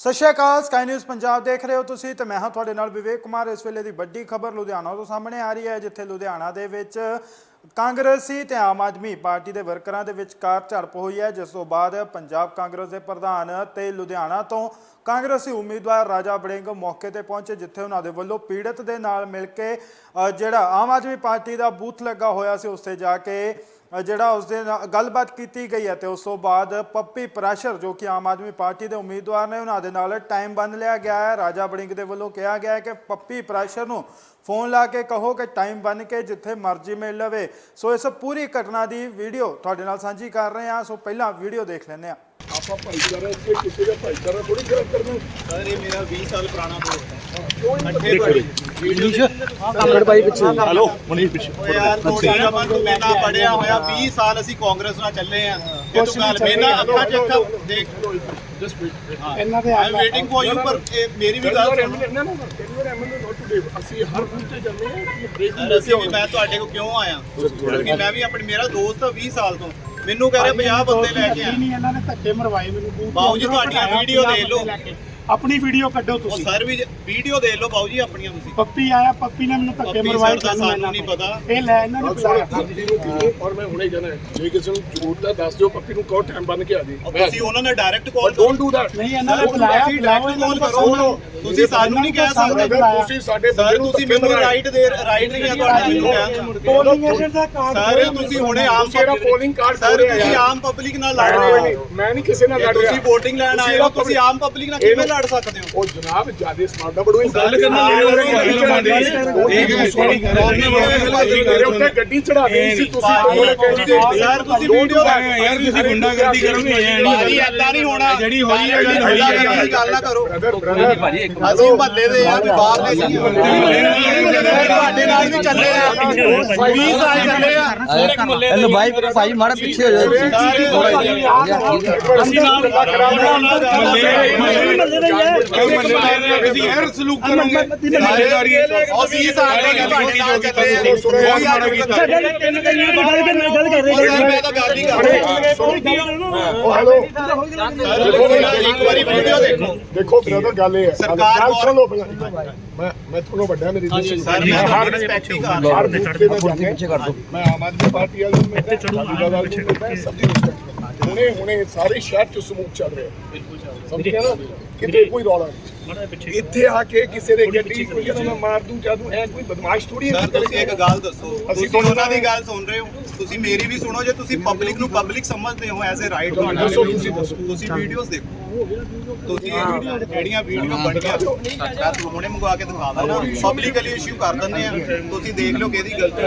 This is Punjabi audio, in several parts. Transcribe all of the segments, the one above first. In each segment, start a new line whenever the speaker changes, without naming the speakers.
ਸਤਿ ਸ਼੍ਰੀ ਅਕਾਲ ਸਕਾਈ ਨਿਊਜ਼ ਪੰਜਾਬ ਦੇਖ ਰਹੇ ਹੋ ਤੁਸੀਂ ਤੇ ਮੈਂ ਹਾਂ ਤੁਹਾਡੇ ਨਾਲ ਵਿਵੇਕ ਕੁਮਾਰ। ਇਸ ਵੇਲੇ ਦੀ ਵੱਡੀ ਖਬਰ ਲੁਧਿਆਣਾ ਤੋਂ ਸਾਹਮਣੇ ਆ ਰਹੀ ਹੈ, ਜਿੱਥੇ ਲੁਧਿਆਣਾ ਦੇ ਵਿੱਚ ਕਾਂਗਰਸੀ ਤੇ ਆਮ ਆਦਮੀ ਪਾਰਟੀ ਦੇ ਵਰਕਰਾਂ ਦੇ ਵਿਚਕਾਰ ਝੜਪ ਹੋਈ ਹੈ, ਜਿਸ ਤੋਂ ਬਾਅਦ ਪੰਜਾਬ ਕਾਂਗਰਸ ਦੇ ਪ੍ਰਧਾਨ ਤੇ ਲੁਧਿਆਣਾ ਤੋਂ ਕਾਂਗਰਸੀ ਉਮੀਦਵਾਰ ਰਾਜਾ ਬੜਿੰਗ ਮੌਕੇ ਤੇ ਪਹੁੰਚੇ, ਜਿੱਥੇ ਉਹਨਾਂ ਦੇ ਵੱਲੋਂ ਪੀੜਤ ਦੇ ਨਾਲ ਮਿਲ ਕੇ ਜਿਹੜਾ ਆਮ ਆਦਮੀ ਪਾਰਟੀ ਦਾ ਬੂਥ ਲੱਗਾ ਹੋਇਆ ਸੀ, ਉਸ ਤੇ ਜਾ ਕੇ ਜਿਹੜਾ ਉਸ ਦੇ ਨਾਲ ਗੱਲਬਾਤ ਕੀਤੀ ਗਈ ਹੈ ਤੇ ਉਸ ਤੋਂ ਬਾਅਦ ਪੱਪੀ ਪ੍ਰੈਸ਼ਰ ਜੋ ਕਿ ਆਮ ਆਦਮੀ ਪਾਰਟੀ ਦੇ ਉਮੀਦਵਾਰ ਨੇ ਉਹਨਾਂ ਦੇ ਨਾਲ ਟਾਈਮ ਬੰਨ ਲਿਆ ਗਿਆ ਹੈ। ਰਾਜਾ ਬੜਿੰਗ ਦੇ ਵੱਲੋਂ ਕਿਹਾ ਗਿਆ ਹੈ ਕਿ ਪੱਪੀ ਪ੍ਰੈਸ਼ਰ ਨੂੰ ਫੋਨ ਲਾ ਕੇ ਕਹੋ ਕਿ ਟਾਈਮ ਬੰਨ ਕੇ ਜਿੱਥੇ ਮਰਜ਼ੀ ਮਿਲ ਲਵੇ। ਸੋ ਇਸ ਪੂਰੀ ਘਟਨਾ ਦੀ ਵੀਡੀਓ ਤੁਹਾਡੇ ਨਾਲ ਸਾਂਝੀ ਕਰ ਰਹੇ ਹਾਂ। ਸੋ ਪਹਿਲਾਂ ਵੀਡੀਓ ਦੇਖ ਲੈਂਦੇ ਹਾਂ।
ਆਪਾਂ ਭਾਈਚਾਰਾ ਇੱਥੇ ਕਿਸੇ ਦਾ ਭਾਈਚਾਰਾ ਥੋੜੀ ਖਰਾਬ ਕਰਨਾ।
ਸਰ ਇਹ ਮੇਰਾ 20 ਸਾਲ ਪੁਰਾਣਾ ਦੋਸਤ ਹੈ।
ਹਲੋ? ਮਨੀਸ਼ ਪਿੱਛੇ।
ਓ ਯਾਰ ਥੋੜੀ ਰਮਨ ਤੂੰ ਮੈਨਾਂ ਪੜਿਆ ਹੋਇਆ 20 ਸਾਲ ਅਸੀਂ ਕਾਂਗਰਸ ਨਾਲ ਚੱਲੇ ਆ। ਇਹ ਤੂੰ ਗੱਲ ਮੈਨਾਂ ਅੱਖਾਂ 'ਚ ਅੱਖਾਂ ਦੇਖ।
ਜਸਟ ਵੇਟ
ਇਹਨਾਂ ਦੇ
ਆਈ ਵੇਟਿੰਗ ਫॉर ਯੂ ਪਰ ਇਹ ਮੇਰੀ ਵੀ ਗੱਲ ਸੁਣ।
ਨਾ ਨਾ ਕੈਰੀਅਰ ਐਮਐਲਏ ਨੋਟ ਟੂਡੇ ਅਸੀਂ ਹਰ ਬੂਥ ਤੇ ਜਾਂਦੇ ਹਾਂ ਕਿ ਬ੍ਰੇਕ
ਸਰ ਅਸੀਂ ਵੀ ਮੈਂ ਤੁਹਾਡੇ ਕੋਲ ਕਿਉਂ ਆਇਆ? ਕਿਉਂਕਿ ਮੈਂ ਵੀ ਆਪਣੀ ਮੇਰਾ ਦੋਸਤ ਆ 20 ਸਾਲ ਤੋਂ। ਮੈਨੂੰ ਕਹਿ ਰਿਹਾ 50 ਬੰਦੇ ਲੈ ਕੇ ਆ।
ਨਹੀਂ ਇਹਨਾਂ ਨੇ ਧੱਕੇ ਮਰਵਾਏ ਮੈਨੂੰ।
ਬਾਊ ਜੀ, ਤੁਹਾਡੀਆਂ ਵੀਡੀਓ ਦੇਖ ਲਓ।
ਆਪਣੀ ਵੀਡੀਓ ਕੱਢੋ
ਉਹ
ਤੁਸੀਂ।
ਸਰ ਵੀ ਵੀਡੀਓ ਦੇਖ ਲਓ ਬਾਊ ਜੀ ਆਪਣੀਆਂ ਤੁਸੀਂ।
ਪੱਪੀ ਆਇਆ ਪੱਪੀ ਨੇ ਮੈਨੂੰ ਧੱਕੇ
ਪੱਪੀ
ਮਰਵਾਏ
ਸਰ ਦਾ ਸਾਨੂੰ ਨਹੀਂ ਪਤਾ।
ਇਹ ਲੈ ਇਹਨਾਂ ਨੇ ਬੁਲਾਇਆ।
ਪੱਪੀ ਨੂੰ ਕਿਉਂ ਔਰ ਮੈਂ ਹੁਣੇ ਜਾਣਾ ਹੈ। ਜੇ ਕਿਸੇ ਨੂੰ ਜ਼ਰੂਰਤ ਹੈ ਦੱਸ ਦਿਓ ਪੱਪੀ ਨੂੰ ਕਹੋ ਟਾਈਮ ਬੰਨ ਕੇ ਆ ਜੀ।
ਤੁਸੀਂ ਉਹਨਾਂ ਨੇ direct call
don't do that
ਨਹੀਂ ਇਹਨਾਂ ਨੇ ਬੁਲਾਇਆ ਬੁਲਾਓ ਇਹਨਾਂ ਨੂੰ
ਕਰੋ। ਤੁਸੀਂ ਸਾਨੂੰ ਨਹੀਂ ਕਹਿ ਸਕਦੇ।
ਤੁਸੀਂ ਸਾਡੇ
ਸਰ ਤੁਸੀਂ ਮੈਨੂੰ ਰਾਈਟ ਦੇ ਰਾਈਟ ਨਹੀਂ ਹੈ ਤੁਹਾਡਾ ਮੈਨੂੰ ਕਹਿਣ ਦਾ
ਪੋਲਿੰਗ ਏਜੰਟ ਦਾ ਕਾਰਡ
ਸਰ ਤੁਸੀਂ ਹੁਣੇ ਆਮ
ਮੇਰਾ ਪੋਲਿੰਗ ਕਾਰਡ
ਸਰ ਤੁਸੀਂ ਆਮ ਪਬਲਿਕ ਨਾਲ ਲੜ ਰਹੇ ਹੋ
ਮੈਂ ਨਹੀਂ ਕਿਸੇ ਨਾਲ ਲੜ ਰਿਹਾ।
ਤੁਸੀਂ VOTING ਲੈਣ ਆਏ ਹੋ ਤੁਸੀਂ ਆਮ ਪਬਲਿਕ ਨਾਲ ਕਿਵੇਂ ਲੜ ਸਕਦੇ ਹੋ
ਉਹ ਜਨਾਬ ਜਿਆਦੇ ਸਮਾਰਟ ਨਾ ਬੜੋ ਗੱਲ ਮੇਰੇ ਉੱਤੇ ਗੱਡੀ ਚੜਾ ਦੇ ਸੀ ਤੁਸੀਂ
ਸਰ ਤੁਸੀਂ ਵੀਡੀਓ
ਯਾਰ ਤੁਸੀਂ ਗੁੰਡਾਗਰਦੀ ਕਰੋਗੇ ਐ
ਭਾਜੀ ਏਦਾਂ ਨਹੀਂ ਹੋਣਾ
ਜਿਹੜੀ ਹੋਈ ਹੈ, ਜਿਹੜੀ
ਹੋਈ
ਹੈ।
ਗੱਲ ਨਾ ਕਰੋ ਅਸੀਂ ਮਹੱਲੇ ਦੇ ਆ ਵੀ ਬਾਹਰ ਦੇ ਨਹੀਂ ਆ। ਤੁਹਾਡੇ ਨਾਲ ਵੀ ਚੱਲੇ ਆ 20 ਸਾਲ ਚੱਲੇ ਆ
ਹੈਲੋ ਭਾਈ ਭਾਈ ਮਾੜਾ ਪਿੱਛੇ ਹੋ ਜਾਓ
ਅਸੀਂ
ਯਾਰ
ਉਹ 20 ਸਾਲ ਦੇ ਤੁਹਾਡੇ ਨਾਲ ਚੱਲੇ ਆ ਕੋਈ ਆਦਮੀ ਨਹੀਂ ਉਹ ਸਰ ਮੈਂ ਤਾਂ ਗੱਲ ਹੀ ਕਰ ਰਿਹਾ
ਉਹ ਹੈਲੋ
ਸਰ ਇੱਕ ਵਾਰੀ ਵੀਡੀਓ ਦੇਖੋ
ਦੇਖੋ ਬ੍ਰਦਰ ਗੱਲ ਇਹ ਹੈ
ਸਰਕਾਰ
ਗੱਲ
ਬਹੁਤ-
ਸੁਣ ਲਓ ਪਹਿਲਾਂ ਮੈਂ ਮੈਂ ਤੁਹਾਨੂੰ ਵੱਡਾ ਮੇਰੀ ਇੱਜ਼ਤ ਸੀ
ਸਰ ਮੈਂ
ਹਰ
ਰਿਸਪੈਕਟ ਹੀ ਕਰ
ਹਰ
ਰਿਹਾ
ਬੂਥ ਤੇ ਮੈਂ ਜਾਂਦਾ ਮੈਂ ਆਮ ਆਦਮੀ ਪਾਰਟੀ ਵਾਲੇ ਨੂੰ ਮਿਲਦਾ ਅਕਾਲੀ ਦਲ ਵਾਲੇ ਨੂੰ ਮਿਲਦਾ ਸਭ ਦੀ ਰਿਸਪੈਕਟ ਕਰਦਾ ਹੁਣੇ ਹੁਣੇ ਸਾਰੇ ਸ਼ਹਿਰ ਚ ਸਮੂਹ ਚੱਲ ਰਿਹਾ ਬਿਲਕੁਲ ਚੱਲ ਸਮਝ ਗਿਆ ਨਾ ਕਿਤੇ ਕੋਈ ਰੌਲਾ ਨਹੀਂ। ਇੱਥੇ ਆ ਕੇ ਕਿਸੇ ਦੇ ਗੱਡੀ ਕੋਈ ਕਹਿੰਦਾ ਮੈਂ ਮਾਰ ਦੂੰ ਜਾ ਦੂੰ ਐ ਕੋਈ ਬਦਮਾਸ਼ ਥੋੜੀ
ਸਰ ਤੁਸੀਂ ਇੱਕ ਗੱਲ ਦੱਸੋ।
ਅਸੀਂ
ਤੁਸੀਂ ਉਹਨਾਂ ਦੀ ਗੱਲ ਸੁਣ ਰਹੇ ਹੋ। ਤੁਸੀਂ ਮੇਰੀ ਵੀ ਸੁਣੋ ਜੇ ਤੁਸੀਂ ਪਬਲਿਕ ਨੂੰ ਪਬਲਿਕ ਸਮਝਦੇ ਹੋ ਐਜ਼ ਅ ਰਾਈਟ ਤੁਹਾਡਾ।
ਦੱਸੋ, ਤੁਸੀਂ ਦੱਸੋ।
ਤੁਸੀਂ ਵੀਡੀਓਜ਼ ਦੇਖੋ। ਤੁਸੀਂ ਜਿਹੜੀਆਂ ਵੀਡੀਓ ਬਣੀਆਂ? ਮੈਂ ਹੁਣੇ ਮੰਗਵਾ ਕੇ ਦਿਖਾ ਦਾਂ। ਪਬਲਿਕਲੀ ਇਸ਼ੂ ਕਰ ਦਿੰਦੇ ਆ। ਤੁਸੀਂ ਦੇਖ ਲਓ ਕਿਹਦੀ ਗਲਤੀ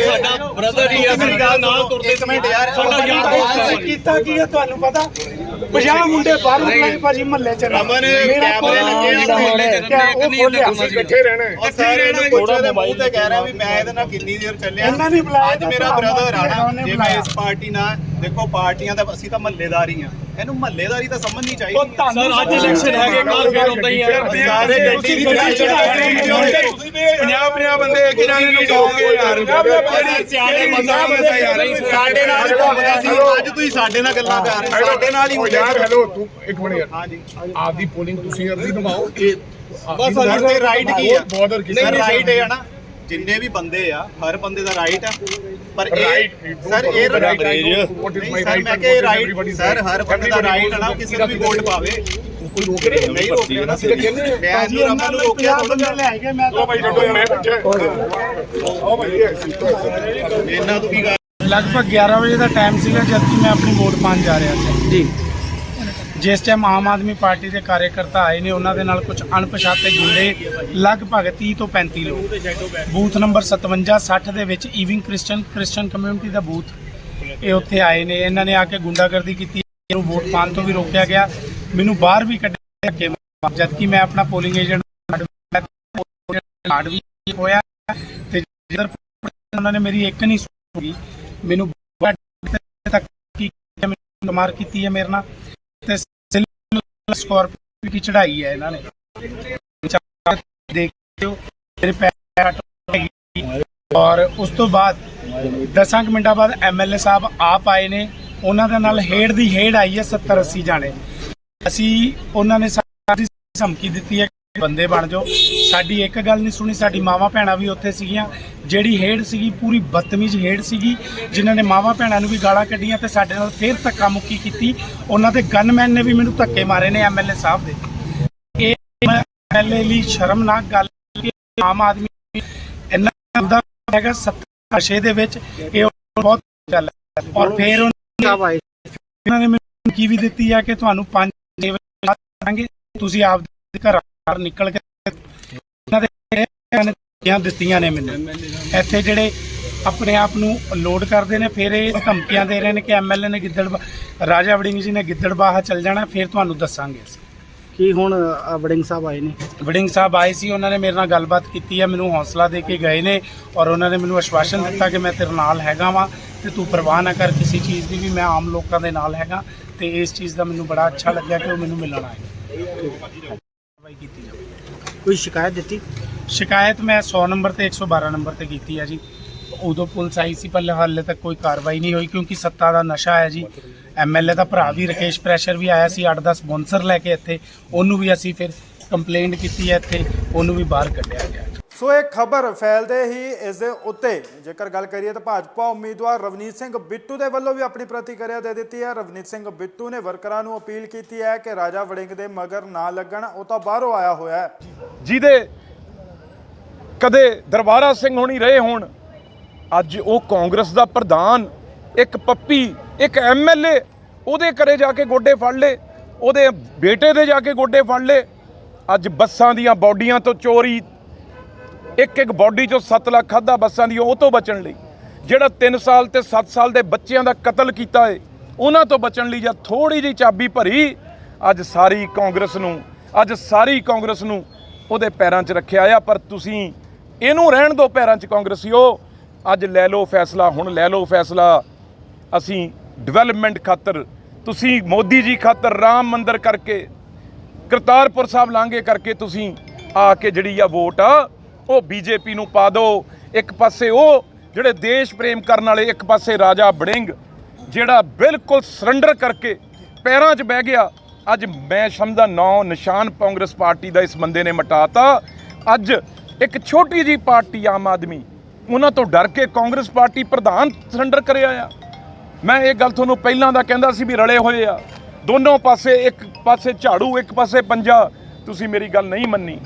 ਸਾਡਾ ਬ੍ਰਦਰ ਹੀ ਆ ਮੇਰੀ ਗੱਲ ਨਾਲ ਤੁਰਦੇ ਮਿੰਟ ਯਾਰ ਸਾਡਾ ਯਾਰ
ਕੀਤਾ ਕੀ ਹੈ ਤੁਹਾਨੂੰ ਪਤਾ? 50 ਮੁੰਡੇ ਬਾਹਰ ਨਿਕਲੇ ਭਾਜੀ ਮਹੱਲੇ ਚ
ਰਮਨ,
ਮੇਰਾ
ਕੈਮਰੇ ਲੱਗੇ ਆ,
ਕਿਆ ਉਹ ਖੋਲਿਆ
ਅਸੀਂ ਇਕੱਠੇ ਰਹਿਣਾ ਹੈ।
ਉਹ ਸਾਰੇ ਇਹਨੂੰ ਪੁੱਛੋ ਦੇ ਮੂੰਹ ਤੇ ਕਹਿ ਰਿਹਾ ਵੀ ਮੈਂ ਇਹਦੇ ਨਾਲ ਕਿੰਨੀ ਦੇਰ ਚੱਲਿਆ।
ਇਹਨਾਂ ਨੇ ਬੁਲਾਇਆ
ਅੱਜ ਮੇਰਾ ਬ੍ਰਦਰ ਆ ਨਾ
ਉਹਨੇ
ਜੇ ਮੈਂ। ਇਸ ਪਾਰਟੀ ਨਾਲ ਦੇਖੋ ਪਾਰਟੀਆਂ ਦਾ ਅਸੀਂ ਤਾਂ ਮਹੱਲੇਦਾਰੀ ਆ। ਇਹਨੂੰ ਮਹੱਲੇਦਾਰੀ ਤਾਂ ਸਮਝਣੀ
ਉਹ
ਚਾਹੀਦੀ। ਹੈ
ਤੁਹਾਨੂੰ ਅੱਜ ਇਲੈਕਸ਼ਨ ਹੈਗੇ ਕੱਲ ਫਿਰ ਉਦਾਂ ਹੀ
ਸਾਰੇ ਗੱਡੀ ਦੀ
ਤੁਸੀਂ 50 50 ਬੰਦੇ ਇੱਕ ਜਾਣੇ ਨੂੰ ਕਹੋਗੇ ਯਾਰ
ਸਿਆਣੇ ਬੰਦਾ ਸਾਡੇ ਨਾਲ ਹੀ ਘੁੰਮਦਾ ਸੀ। ਅੱਜ ਤੁਸੀਂ ਸਾਡੇ ਨਾਲ ਗੱਲਾਂ ਕਰ ਰਹੇ ਹੋ। ਸਾਡੇ ਨਾਲ ਹੀ ਹੁੰਦੇ
ਯਾਰ ਹੈਲੋ ਤੂੰ ਇੱਕ ਮਿੰਟ ਯਾਰ।
ਹਾਂਜੀ।
ਆਪਦੀ ਪੋਲਿੰਗ ਤੁਸੀਂ ਅਰਦੀ ਨਿਭਾਓ। ਇਹ
ਬਸ ਰਾਈਟ ਕੀ ਆ?
ਬਾਰਡਰ ਕਿਸੇ
ਸਰ ਰਾਈਟ ਹੈ ਨਾ। ਜਿੰਨੇ ਵੀ ਬੰਦੇ ਆ ਹਰ ਬੰਦੇ ਦਾ ਰਾਈਟ ਆ। ਪਰ ਇਹ ਸਰ ਇਹ ਰਾਈਟ ਸਰ ਮੈਂ ਕਿ ਰਾਈਟ ਸਰ? ਹਰ ਬੰਦੇ ਦਾ ਰਾਈਟ ਆ ਨਾ ਕਿਸੇ ਨੂੰ ਵੀ ਵੋਟ ਪਾਵੇ।
ਕੋਈ ਰੋਕ ਰਿਹਾ
ਨਹੀਂ ਰੋਕਿਆ ਨਾ
ਤਾਂ ਕਹਿੰਦੇ।
ਮੈਂ ਇਹਨਾਂ ਰਮਨ ਨੂੰ ਰੋਕਿਆ
50 ਬੰਦੇ ਲੈ ਗਏ ਮੈਂ
ਉਹ ਭਾਈ ਡੱਡੋ ਮੈਂ ਬੈਠਾ ਉਹ ਭਾਈ
ਇਹਨਾਂ ਤੋਂ ਕੀ ਗੱਲ
ਲਗਭਗ 11 ਵਜੇ ਦਾ ਟਾਈਮ ਸੀਗਾ ਜਦ ਕਿ ਮੈਂ ਆਪਣੀ ਵੋਟ ਪਾਉਣ ਜਾ ਰਿਹਾ ਸੀ। ਜੀ। ਜਿਸ ਟਾਈਮ ਆਮ ਆਦਮੀ ਪਾਰਟੀ ਦੇ ਕਾਰਜਕਰਤਾ ਆਏ ਨੇ, ਉਹਨਾਂ ਦੇ ਨਾਲ ਕੁਝ ਅਣਪਛਾਤੇ ਗੁੰਡੇ ਲਗਭਗ 30 ਤੋਂ 35 ਲੋਕ। ਬੂਥ ਨੰਬਰ 57 60 ਦੇ ਵਿੱਚ ਈਵਿੰਗ ਕ੍ਰਿਸਚੀਅਨ ਕ੍ਰਿਸਚੀਅਨ ਕਮਿਊਨਿਟੀ ਦਾ ਬੂਥ ਇਹ ਉੱਥੇ ਆਏ ਨੇ। ਇਹਨਾਂ ਨੇ ਆ ਕੇ ਗੁੰਡਾਗਰਦੀ ਕੀਤੀ। ਇਹਨੂੰ ਵੋਟ ਪਾਉਣ ਤੋਂ ਵੀ ਰੋਕਿਆ ਗਿਆ। ਮੈਨੂੰ ਬਾਹਰ ਵੀ ਕੱਢਿਆ ਧੱਕੇ ਮਾਰ ਮੈਂ ਆਪਣਾ ਪੋਲਿੰਗ ਏਜੰਟ ਕਾਰਡ ਵੀ ਹੋਇਆ ਤੇ ਜਿੱਧਰ ਉਹਨਾਂ ਨੇ ਮੇਰੀ ਇੱਕ ਨਹੀਂ ਸੁਣੀ, ਮੈਨੂੰ ਤੱਕ ਕੀ ਮੈਨੂੰ ਕੀਤੀ ਹੈ ਮੇਰੇ ਨਾਲ। ਸਕਾਰਪੀਓ ਦੀ ਚੜਾਈ ਹੈ ਇਹਨਾਂ ਨੇ। ਦੇਖਿਓ, ਮੇਰੇ ਪੈਰ ਅਟਕ ਔਰ ਉਸ ਤੋਂ ਬਾਅਦ 10 ਮਿੰਟਾਂ ਬਾਅਦ ਐਮਐਲਏ ਸਾਹਿਬ ਆਪ ਆਏ ਨੇ। ਉਹਨਾਂ ਦੇ ਨਾਲ ਹੇਡ ਦੀ ਹੇਡ ਆਈ ਹੈ 70 80 ਜਾਣੇ। ਅਸੀਂ ਉਹਨਾਂ ਨੇ ਸਾਡੀ ਧਮਕੀ ਦਿੱਤੀ ਹੈ ਬੰਦੇ ਬਣ ਜਾਓ। ਸਾਡੀ ਇੱਕ ਗੱਲ ਨਹੀਂ ਸੁਣੀ, ਸਾਡੀ ਮਾਵਾਂ ਭੈਣਾਂ ਵੀ ਉੱਥੇ ਸੀਗੀਆਂ। ਜਿਹੜੀ ਹੇਡ ਸੀਗੀ, ਪੂਰੀ ਬਦਤਮੀਜ਼ ਹੇਡ ਸੀਗੀ, ਜਿਨ੍ਹਾਂ ਨੇ ਮਾਵਾਂ ਭੈਣਾਂ ਨੂੰ ਵੀ ਗਾਲਾਂ ਕੱਢੀਆਂ ਤੇ ਸਾਡੇ ਨਾਲ ਫੇਰ ਧੱਕਾ ਮੁੱਕੀ ਕੀਤੀ। ਉਹਨਾਂ ਦੇ ਗਨਮੈਨ ਨੇ ਵੀ ਮੈਨੂੰ ਧੱਕੇ ਮਾਰੇ ਨੇ ਐਮਐਲਏ ਸਾਹਿਬ ਦੇ। ਇਹ ਐਮਐਲਏ ਲਈ ਸ਼ਰਮਨਾਕ ਗੱਲ ਕਿ ਆਮ ਆਦਮੀ ਇੰਨਾ ਦਾ ਹੈਗਾ ਸੱਤ ਦੇ ਵਿੱਚ, ਇਹ ਬਹੁਤ ਗੱਲ ਹੈ। ਔਰ ਫਿਰ ਉਹਨਾਂ ਨੇ ਮੈਨੂੰ ਕੀ ਵੀ ਦਿੱਤੀ ਆ ਕਿ ਤੁਹਾਨੂੰ 5 ਵਜੇ ਤੁਸੀਂ ਆਪ ਦੇ ਘਰ ਬਾਹਰ ਨਿਕਲ ਕੇ ਉਹਨਾਂ ਦੇ ਧਮਕੀਆਂ ਦਿੱਤੀਆਂ ਨੇ ਮੈਨੂੰ। ਇੱਥੇ ਜਿਹੜੇ ਆਪਣੇ ਆਪ ਨੂੰ ਲੋਡ ਕਰਦੇ ਨੇ ਫਿਰ ਇਹ ਧਮਕੀਆਂ ਦੇ ਰਹੇ ਨੇ ਕਿ ਐਮਐਲਏ ਨੇ ਗਿੱਦੜ ਰਾਜਾ ਵੜਿੰਗ ਜੀ ਨੇ ਗਿੱਦੜਬਾਹਾ ਚੱਲ ਜਾਣਾ ਫਿਰ ਤੁਹਾਨੂੰ ਦੱਸਾਂਗੇ ਅਸੀਂ।
ਕੀ ਹੁਣ ਅ, ਵੜਿੰਗ ਸਾਹਿਬ ਆਏ ਨੇ?
ਵੜਿੰਗ ਸਾਹਿਬ ਆਏ ਸੀ ਉਹਨਾਂ ਨੇ ਮੇਰੇ ਨਾਲ ਗੱਲਬਾਤ ਕੀਤੀ ਹੈ ਮੈਨੂੰ ਹੌਸਲਾ ਦੇ ਕੇ ਗਏ ਨੇ ਔਰ ਉਹਨਾਂ ਨੇ ਮੈਨੂੰ ਆਸ਼ਵਾਸਨ ਦਿੱਤਾ ਕਿ ਮੈਂ ਤੇਰੇ ਨਾਲ ਹੈਗਾ ਵਾਂ ਤੇ ਤੂੰ ਪਰਵਾਹ ਨਾ ਕਰ ਕਿਸੇ ਚੀਜ਼ ਦੀ ਵੀ ਮੈਂ ਆਮ ਲੋਕਾਂ ਦੇ ਨਾਲ ਹੈਗਾ ਤੇ ਇਸ ਚੀਜ਼ ਦਾ ਮੈਨੂੰ ਬੜਾ ਅੱਛਾ ਲੱਗਿਆ ਕਿ ਉਹ ਮੈਨੂੰ ਮਿਲਣ ਆਏ ਕਾਰਵਾਈ ਕੀਤੀ ਜਾਵੇ।
ਕੋਈ ਸ਼ਿਕਾਇਤ ਦਿੱਤੀ?
ਸ਼ਿਕਾਇਤ ਮੈਂ 100 ਨੰਬਰ ਤੇ 112 ਨੰਬਰ ਤੇ ਕੀਤੀ ਹੈ ਜੀ। ਉਦੋਂ ਪੁਲਿਸ ਆਈ ਸੀ ਪਰ ਹਾਲੇ ਤੱਕ ਕੋਈ ਕਾਰਵਾਈ ਨਹੀਂ ਹੋਈ ਕਿਉਂਕਿ ਸੱਤਾ ਦਾ ਨਸ਼ਾ ਹੈ ਜੀ। ਐਮਐਲਏ ਦਾ ਭਰਾ ਵੀ ਰਕੇਸ਼ ਪ੍ਰੈਸ਼ਰ ਵੀ ਆਇਆ ਸੀ 8-10 ਸਪਾਂਸਰ ਲੈ ਕੇ ਇੱਥੇ। ਉਹਨੂੰ ਵੀ ਅਸੀਂ ਫਿਰ ਕੰਪਲੇਂਟ ਕੀਤੀ ਹੈ ਇੱਥੇ ਉਹਨੂੰ ਵੀ ਬਾਹਰ ਕੱਢਿਆ ਗਿਆ।
ਸੋ ਇਹ ਖਬਰ ਫੈਲਦੇ ਹੀ ਇਸ ਦੇ ਉੱਤੇ ਜੇਕਰ ਗੱਲ ਕਰੀਏ ਤਾਂ ਭਾਜਪਾ ਉਮੀਦਵਾਰ ਰਵਨੀਤ ਸਿੰਘ ਬਿੱਟੂ ਦੇ ਵੱਲੋਂ ਵੀ ਆਪਣੀ ਪ੍ਰਤੀਕਿਰਿਆ ਦੇ ਦਿੱਤੀ ਹੈ। ਰਵਨੀਤ ਸਿੰਘ ਬਿੱਟੂ ਨੇ ਵਰਕਰਾਂ ਨੂੰ ਅਪੀਲ ਕੀਤੀ ਹੈ ਕਿ ਰਾਜਾ ਵੜਿੰਗ ਦੇ ਮਗਰ ਨਾ ਲੱਗਣ ਉਹ ਤਾਂ ਬਾਹਰੋਂ ਆਇਆ ਹੋਇਆ ਹੈ।
ਜਿਹਦੇ ਕਦੇ ਦਰਬਾਰਾ ਸਿੰਘ ਹੋਣੀ ਰਹੇ ਹੋਣ, ਅੱਜ ਉਹ ਕਾਂਗਰਸ ਦਾ ਪ੍ਰਧਾਨ, ਇੱਕ ਪੱਪੀ, ਇੱਕ ਐਮਐਲਏ ਉਹਦੇ ਘਰੇ ਜਾ ਕੇ ਗੋਡੇ ਫੜ ਲੇ ਉਹਦੇ ਬੇਟੇ ਦੇ ਜਾ ਕੇ ਗੋਡੇ ਫੜ ਲੇ ਅੱਜ ਬੱਸਾਂ ਦੀਆਂ ਬੋਡੀਆਂ ਤੋਂ ਚੋਰੀ, ਇੱਕ ਇੱਕ ਬਾਡੀ ਚੋਂ 7 ਲੱਖ ਖਾਦਾ ਬੱਸਾਂ ਦੀ ਉਹ ਤੋਂ ਬਚਣ ਲਈ, ਜਿਹੜਾ 3 ਸਾਲ ਤੇ 7 ਸਾਲ ਦੇ ਬੱਚਿਆਂ ਦਾ ਕਤਲ ਕੀਤਾ ਏ, ਉਹਨਾਂ ਤੋਂ ਬਚਣ ਲਈ ਜਾਂ ਥੋੜੀ ਜਿਹੀ ਚਾਬੀ ਭਰੀ, ਅੱਜ ਸਾਰੀ ਕਾਂਗਰਸ ਨੂੰ, ਅੱਜ ਸਾਰੀ ਕਾਂਗਰਸ ਨੂੰ ਉਹਦੇ ਪੈਰਾਂ 'ਚ ਰੱਖਿਆ ਆ, ਪਰ ਤੁਸੀਂ ਇਹਨੂੰ ਰਹਿਣ ਦਿਓ ਪੈਰਾਂ 'ਚ ਕਾਂਗਰਸੀਓ। ਅੱਜ ਲੈ ਲਓ ਫੈਸਲਾ, ਹੁਣ ਲੈ ਲਓ ਫੈਸਲਾ। ਅਸੀਂ ਡਿਵੈਲਪਮੈਂਟ ਖਾਤਰ, ਤੁਸੀਂ ਮੋਦੀ ਜੀ ਖਾਤਰ ਰਾਮ ਮੰਦਰ ਕਰਕੇ, ਕਰਤਾਰਪੁਰ ਸਾਹਿਬ ਲਾਂਘੇ ਕਰਕੇ ਤੁਸੀਂ ਆ ਕੇ ਜਿਹੜੀ ਆ ਵੋਟ ਆ ਉਹ ਬੀਜੇਪੀ ਨੂੰ ਪਾ ਦਿਓ ਇੱਕ ਪਾਸੇ ਉਹ ਜਿਹੜੇ ਦੇਸ਼ ਪ੍ਰੇਮ ਕਰਨ ਵਾਲੇ, ਇੱਕ ਪਾਸੇ ਰਾਜਾ ਬੜਿੰਗ, ਜਿਹੜਾ ਬਿਲਕੁਲ ਸਰੈਂਡਰ ਕਰਕੇ ਪੈਰਾਂ 'ਚ ਬਹਿ ਗਿਆ। ਅੱਜ ਮੈਂ ਸਮਝਦਾ ਨੌ ਨਿਸ਼ਾਨ ਕਾਂਗਰਸ ਪਾਰਟੀ ਦਾ ਇਸ ਬੰਦੇ ਨੇ ਮਟਾਤਾ। ਅੱਜ ਇੱਕ ਛੋਟੀ ਜੀ ਪਾਰਟੀ ਆਮ ਆਦਮੀ, ਉਹਨਾਂ ਤੋਂ ਡਰ ਕੇ ਕਾਂਗਰਸ ਪਾਰਟੀ ਪ੍ਰਧਾਨ ਸਰੈਂਡਰ ਕਰਿਆ ਆ। ਮੈਂ ਇਹ ਗੱਲ ਤੁਹਾਨੂੰ ਪਹਿਲਾਂ ਦਾ ਕਹਿੰਦਾ ਸੀ ਵੀ ਰਲੇ ਹੋਏ ਆ। ਦੋਨੋਂ ਪਾਸੇ ਇੱਕ ਪਾਸੇ ਝਾੜੂ, ਇੱਕ ਪਾਸੇ ਪੰਜਾ। ਤੁਸੀਂ ਮੇਰੀ ਗੱਲ ਨਹੀਂ ਮੰਨੀ।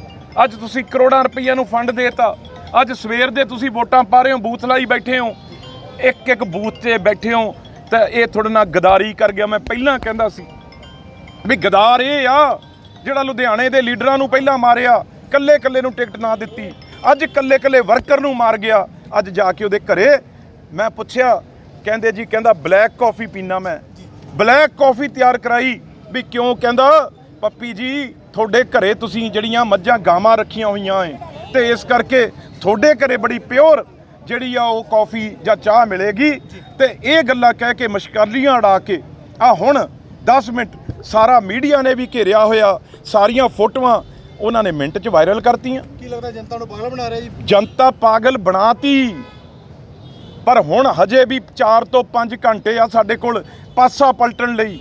ਅੱਜ ਤੁਸੀਂ ਕਰੋੜਾਂ ਰੁਪਈਆ ਨੂੰ ਫੰਡ ਦੇਤਾ। ਅੱਜ ਸਵੇਰ ਦੇ ਤੁਸੀਂ ਵੋਟਾਂ ਪਾ ਰਹੇ ਹੋ, ਬੂਥ ਲਾਈ ਬੈਠੇ ਹੋ। ਇੱਕ ਇੱਕ ਬੂਥ 'ਤੇ ਬੈਠੇ ਹੋ। ਤਾਂ ਇਹ ਤੁਹਾਡੇ ਨਾਲ ਗਦਾਰੀ ਕਰ ਗਿਆ। ਮੈਂ ਪਹਿਲਾਂ ਕਹਿੰਦਾ ਸੀ ਵੀ ਗਦਾਰ ਇਹ ਆ ਜਿਹੜਾ ਲੁਧਿਆਣੇ ਦੇ ਲੀਡਰਾਂ ਨੂੰ ਪਹਿਲਾਂ ਮਾਰਿਆ। ਕੱਲੇ ਕੱਲੇ ਨੂੰ ਟਿਕਟ ਨਾ ਦਿੱਤੀ। ਅੱਜ ਕੱਲੇ ਕੱਲੇ ਵਰਕਰ ਨੂੰ ਮਾਰ ਗਿਆ। ਅੱਜ ਜਾ ਕੇ ਉਹਦੇ ਘਰੇ ਮੈਂ ਪੁੱਛਿਆ, ਕਹਿੰਦੇ ਜੀ, ਕਹਿੰਦਾ ਬਲੈਕ ਕਾਫੀ ਪੀਣਾ ਮੈਂ। ਬਲੈਕ ਕਾਫੀ ਤਿਆਰ ਕਰਾਈ ਵੀ ਕਿਉਂ? ਕਹਿੰਦਾ, ਪੱਪੀ ਜੀ, ਤੁਹਾਡੇ ਘਰੇ ਤੁਸੀਂ ਜਿਹੜੀਆਂ ਮੱਝਾਂ ਗਾਵਾਂ ਰੱਖੀਆਂ ਹੋਈਆਂ ਏ, ਤੇ ਇਸ ਕਰਕੇ ਤੁਹਾਡੇ ਘਰੇ ਬੜੀ ਪਿਓਰ ਜਿਹੜੀ ਆ ਉਹ ਕਾਫੀ ਜਾਂ ਚਾਹ ਮਿਲੇਗੀ। ਤੇ ਇਹ ਗੱਲਾਂ ਕਹਿ ਕੇ ਮਸ਼ਕਰਲੀਆਂ ਉਡਾ ਕੇ, ਆ ਹੁਣ 10 ਮਿੰਟ ਸਾਰਾ ਮੀਡੀਆ ਨੇ ਵੀ ਘੇਰਿਆ ਹੋਇਆ, ਸਾਰੀਆਂ ਫੋਟੋਆਂ ਉਹਨਾਂ ਨੇ ਮਿੰਟ 'ਚ ਵਾਇਰਲ ਕਰਤੀਆਂ।
ਕੀ ਲੱਗਦਾ ਜਨਤਾ ਨੂੰ ਪਾਗਲ ਬਣਾ ਰਿਹਾ ਜੀ?
ਜਨਤਾ ਪਾਗਲ ਬਣਾਤੀ। ਪਰ ਹੁਣ ਹਜੇ ਵੀ 4 ਤੋਂ 5 ਘੰਟੇ ਆ ਸਾਡੇ ਕੋਲ ਪਾਸਾ ਪਲਟਣ ਲਈ।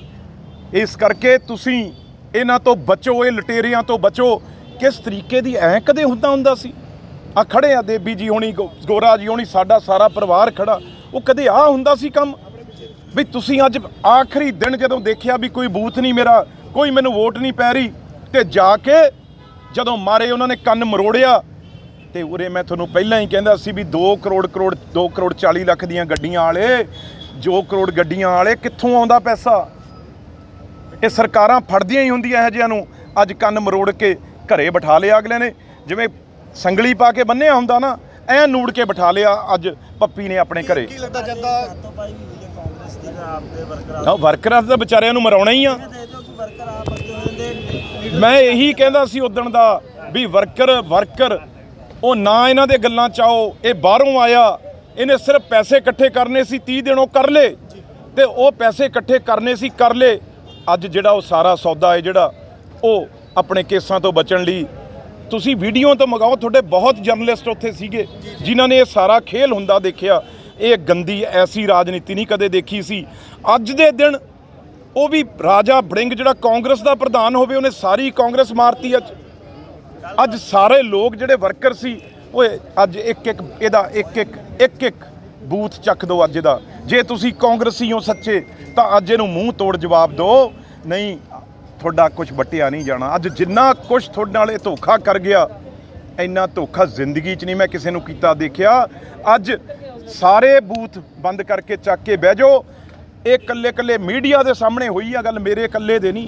ਇਸ ਕਰਕੇ ਤੁਸੀਂ ਇਹਨਾਂ ਤੋਂ ਬਚੋ ਇਹ ਲਟੇਰਿਆਂ ਤੋਂ ਬਚੋ। ਕਿਸ ਤਰੀਕੇ ਦੀ ਐ ਕਦੇ ਹੁੰਦਾ ਹੁੰਦਾ ਸੀ? ਆ ਖੜੇ ਆ ਦੇਬੀ ਜੀ ਹੋਣੀ ਗੋਰਾ ਜੀ ਹੋਣੀ ਸਾਡਾ ਸਾਰਾ ਪਰਿਵਾਰ ਖੜਾ। ਉਹ ਕਦੇ ਆ ਹੁੰਦਾ ਸੀ ਕੰਮ? ਵੀ ਤੁਸੀਂ ਅੱਜ ਆਖਰੀ ਦਿਨ ਜਦੋਂ ਦੇਖਿਆ ਵੀ ਕੋਈ ਬੂਥ ਨਹੀਂ ਮੇਰਾ ਕੋਈ ਮੈਨੂੰ ਵੋਟ ਨਹੀਂ ਪੈ ਰਹੀ ਤੇ ਜਾ ਕੇ ਜਦੋਂ ਮਾਰੇ ਉਹਨਾਂ ਨੇ ਕੰਨ ਮਰੋੜਿਆ ਤੇ ਉਰੇ ਮੈਂ ਤੁਹਾਨੂੰ ਪਹਿਲਾਂ ਹੀ ਕਹਿੰਦਾ ਸੀ ਵੀ 2 ਕਰੋੜ ਕਰੋੜ 2 ਕਰੋੜ 40 ਲੱਖ ਦੀਆਂ ਗੱਡੀਆਂ ਵਾਲੇ ਜੋ ਕਰੋੜ ਗੱਡੀਆਂ ਵਾਲੇ ਕਿੱਥੋਂ ਆਉਂਦਾ ਪੈਸਾ? ਇਹ ਸਰਕਾਰਾਂ ਫੜਦੀਆਂ ਹੀ ਹੁੰਦੀਆਂ ਇਹੋ ਜਿਹਿਆਂ ਨੂੰ। ਅੱਜ ਕੰਨ ਮਰੋੜ ਕੇ ਘਰੇ ਬਿਠਾ ਲਿਆ ਅਗਲੇ ਨੇ। ਜਿਵੇਂ ਸੰਗਲੀ ਪਾ ਕੇ ਬੰਨਿਆ ਹੁੰਦਾ ਨਾ ਐ ਨੂੜ ਕੇ ਬਿਠਾ ਲਿਆ ਅੱਜ ਪੱਪੀ ਨੇ ਆਪਣੇ ਘਰੇ।
ਕੀ ਲੱਗਦਾ ਜਨਤਾ
ਆ। ਵਰਕਰਾਂ ਦਾ ਵਿਚਾਰਿਆਂ ਨੂੰ ਮਰਾਉਣਾ ਹੀ ਆ। ਮੈਂ ਇਹੀ ਕਹਿੰਦਾ ਸੀ ਉਦਣ ਦਾ ਵੀ ਵਰਕਰ ਵਰਕਰ ਉਹ ਨਾ ਇਹਨਾਂ ਦੇ ਗੱਲਾਂ ਚ ਆਓ, ਇਹ ਬਾਹਰੋਂ ਆਇਆ, ਇਹਨੇ ਸਿਰਫ ਪੈਸੇ ਇਕੱਠੇ ਕਰਨੇ ਸੀ 30 ਦਿਨ ਉਹ ਕਰ ਲੇ, ਤੇ ਉਹ ਪੈਸੇ ਇਕੱਠੇ ਕਰਨੇ ਸੀ, ਕਰ ਲੇ। ਅੱਜ ਜਿਹੜਾ ਉਹ ਸਾਰਾ ਸੌਦਾ ਹੈ ਜਿਹੜਾ, ਉਹ ਆਪਣੇ ਕੇਸਾਂ ਤੋਂ ਬਚਣ ਲਈ, ਤੁਸੀਂ ਵੀਡੀਓ ਤੋਂ ਮੰਗਾਓ, ਤੁਹਾਡੇ ਬਹੁਤ ਜਰਨਲਿਸਟ ਉੱਥੇ ਸੀਗੇ, ਜਿਨ੍ਹਾਂ ਨੇ ਇਹ ਸਾਰਾ ਖੇਲ ਹੁੰਦਾ ਦੇਖਿਆ। ਇਹ ਗੰਦੀ ਐਸੀ ਰਾਜਨੀਤੀ ਨਹੀਂ ਕਦੇ ਦੇਖੀ ਸੀ। ਅੱਜ ਦੇ ਦਿਨ ਉਹ ਵੀ ਰਾਜਾ ਬੜਿੰਗ ਜਿਹੜਾ ਕਾਂਗਰਸ ਦਾ ਪ੍ਰਧਾਨ ਹੋਵੇ, ਉਹਨੇ ਸਾਰੀ ਕਾਂਗਰਸ ਮਾਰਤੀ ਅੱਜ। ਅੱਜ ਸਾਰੇ ਲੋਕ ਜਿਹੜੇ ਵਰਕਰ ਸੀ, ਓਏ, ਅੱਜ ਇੱਕ ਇੱਕ ਇਹਦਾ ਇੱਕ ਇੱਕ ਇੱਕ ਇੱਕ ਬੂਥ ਚੱਕ ਦਿਓ ਅੱਜ ਇਹਦਾ। ਜੇ ਤੁਸੀਂ ਕਾਂਗਰਸੀ ਹੋ ਸੱਚੇ, ਤਾਂ ਅੱਜ ਇਹਨੂੰ ਮੂੰਹ ਤੋੜ ਜਵਾਬ ਦਿਓ ਨਹੀਂ, ਤੁਹਾਡਾ ਕੁਝ ਵਟਿਆ ਨਹੀਂ ਜਾਣਾ। ਅੱਜ ਜਿੰਨਾ ਕੁਝ ਤੁਹਾਡੇ ਨਾਲ ਇਹ ਧੋਖਾ ਕਰ ਗਿਆ, ਇੰਨਾ ਧੋਖਾ ਜ਼ਿੰਦਗੀ 'ਚ ਨਹੀਂ ਮੈਂ ਕਿਸੇ ਨੂੰ ਕੀਤਾ ਦੇਖਿਆ। ਅੱਜ ਸਾਰੇ ਬੂਥ ਬੰਦ ਕਰਕੇ ਚੱਕ ਕੇ ਬਹਿ ਜਾਓ। ਇਹ ਕੱਲੇ ਕੱਲੇ ਮੀਡੀਆ ਦੇ ਸਾਹਮਣੇ ਹੋਈ ਆ ਗੱਲ ਮੇਰੇ ਇਕੱਲੇ ਦੇ ਨਹੀਂ।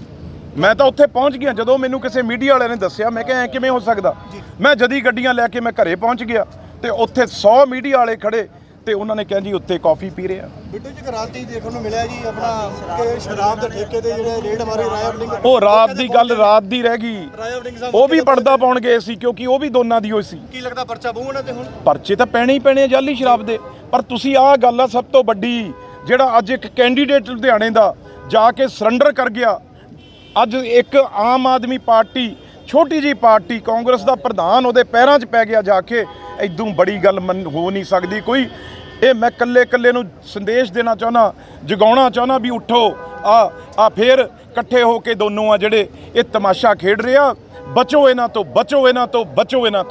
ਮੈਂ ਤਾਂ ਉੱਥੇ ਪਹੁੰਚ ਗਿਆ ਜਦੋਂ ਮੈਨੂੰ ਕਿਸੇ ਮੀਡੀਆ ਵਾਲੇ ਨੇ ਦੱਸਿਆ। ਮੈਂ ਕਿਹਾ ਐ ਕਿਵੇਂ ਹੋ ਸਕਦਾ? ਮੈਂ ਜਦੀ ਗੱਡੀਆਂ ਲੈ ਕੇ ਮੈਂ ਘਰੇ ਪਹੁੰਚ ਗਿਆ ਤੇ ਉੱਥੇ 100 ਮੀਡੀਆ ਵਾਲੇ ਖੜੇ ਤੇ ਉਹਨਾਂ ਨੇ ਕਿਹਾ ਜੀ ਉੱਤੇ ਕਾਫੀ ਪੀ ਰਹੇ ਆ।
ਬਿੱਟੂ ਜੀ ਰਾਤੀ ਦੇਖਣ ਨੂੰ ਮਿਲਿਆ ਜੀ ਆਪਣਾ ਕਿ ਸ਼ਰਾਬ ਦੇ ਠੇਕੇ ਤੇ ਜਿਹੜੇ ਰੇਡ ਮਾਰੇ ਰਾਇਆ ਵੜਿੰਗ
ਉਹ ਰਾਤ ਦੀ ਗੱਲ ਰਾਤ ਦੀ ਰਹਿ ਗਈ। ਉਹ ਵੀ ਪਰਦਾ ਪਾਉਣ ਗਏ ਸੀ ਕਿਉਂਕਿ ਉਹ ਵੀ ਦੋਨਾਂ ਦੀ ਹੋਈ ਸੀ।
ਕੀ ਲੱਗਦਾ ਪਰਚਾ ਬਹੂ ਉਹਨਾਂ ਤੇ ਹੁਣ?
ਪਰਚੇ ਤਾਂ ਪੈਣੇ ਹੀ ਪੈਣੇ ਜਾਲੀ ਸ਼ਰਾਬ ਦੇ। ਪਰ ਤੁਸੀਂ ਆਹ ਗੱਲ ਆ ਸਭ ਤੋਂ ਵੱਡੀ। ਜਿਹੜਾ ਅੱਜ ਇੱਕ ਕੈਂਡੀਡੇਟ ਲੁਧਿਆਣੇ ਦਾ ਜਾ ਕੇ ਸਰੈਂਡਰ ਕਰ ਗਿਆ। ਅੱਜ ਇੱਕ ਆਮ ਆਦਮੀ ਪਾਰਟੀ, ਛੋਟੀ ਜੀ ਪਾਰਟੀ, ਕਾਂਗਰਸ ਦਾ ਪ੍ਰਧਾਨ ਉਹਦੇ ਪੈਰਾਂ 'ਚ ਪੈ ਗਿਆ ਜਾ ਕੇ। ਐਦੋਂ ਬੜੀ ਗੱਲ ਮਨ ਹੋ ਨਹੀਂ ਸਕਦੀ ਕੋਈ। ਇਹ ਮੈਂ ਕੱਲੇ ਕੱਲੇ ਨੂੰ ਸੰਦੇਸ਼ ਦੇਣਾ ਚਾਹੁੰਦਾ, ਜਗਾਉਣਾ ਚਾਹੁੰਦਾ ਵੀ ਉਠੋ। ਆ ਆ ਫੇਰ ਇਕੱਠੇ ਹੋ ਕੇ ਦੋਨੋਂ ਆ ਜਿਹੜੇ ਇਹ ਤਮਾਸ਼ਾ ਖੇਡ ਰਿਹਾ ਬਚੋ ਇਹਨਾਂ ਤੋਂ, ਬਚੋ ਇਹਨਾਂ ਤੋਂ, ਬਚੋ ਇਹਨਾਂ ਤੋਂ